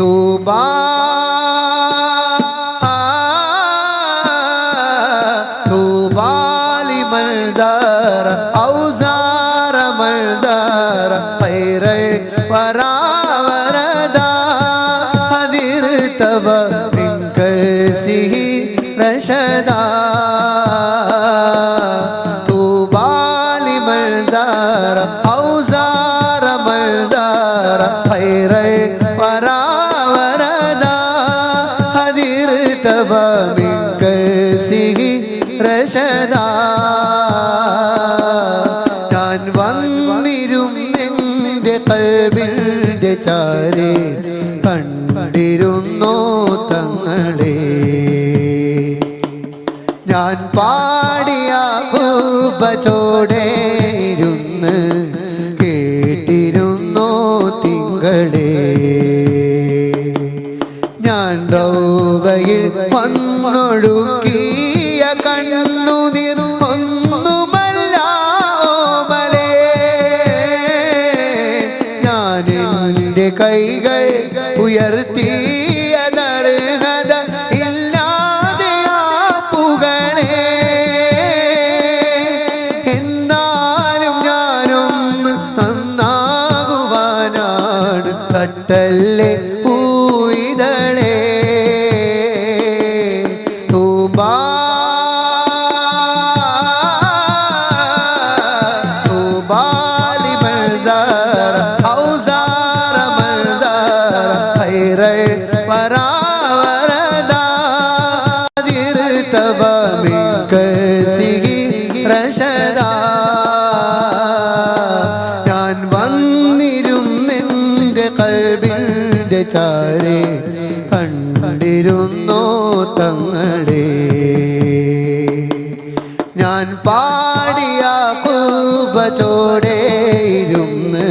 തൂബാ طوبى لمن زار أو زار من زار. خير الورى وردا قد ارتوى من كيسه رشدا. طوبى لمن زار أو زار من زار. خير ارتوى من كيسه രശദാ ഞാൻ വന്നിരുന്നെൻ്റെ കൽബിൻ്റെ ചാരി കണ്ടിരുന്നു തങ്ങളെ ഞാൻ പാടിയ കൂപച്ചോടെ ഇരുന്ന് കേട്ടിരുന്നു തിങ്കളെ റൗകയിൽ വന്നൊടുക്കിയ കണ്ണുനീർ ഓമലേ. ഞാൻ എന്റെ കൈകൾ ഉയർത്തിയ زار خير الورى وردا قد ارتوى من كيسه رشدا ഞാൻ വന്നിരുന്നെൻ്റെ കൽബിൻ്റെ ചാരെ കണ്ടിരുന്നോ തങ്ങളെ ഞാൻ പാടിയ കൂപച്ചോടെ ഇരുന്ന്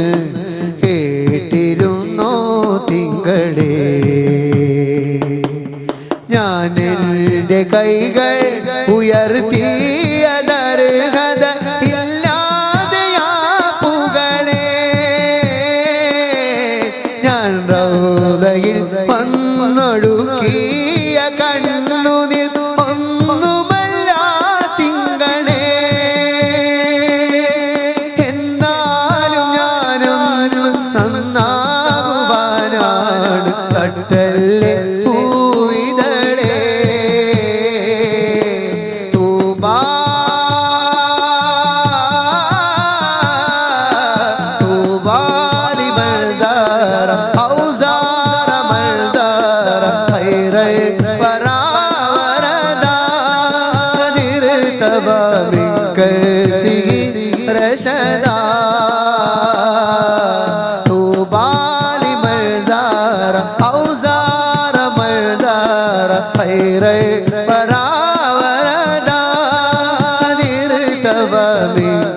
ഉയർത്തിയ ദർഹത ഇല്ലാതെ ആ പുകളെ. ഞാൻ റൗദയിൽ വന്നൊടുക്കിയ رے برا وردا قدیر تبا من کیسی رشدا تو بالی مرزارا اوزارا مرزارا اے رے برا وردا قدیر تبا من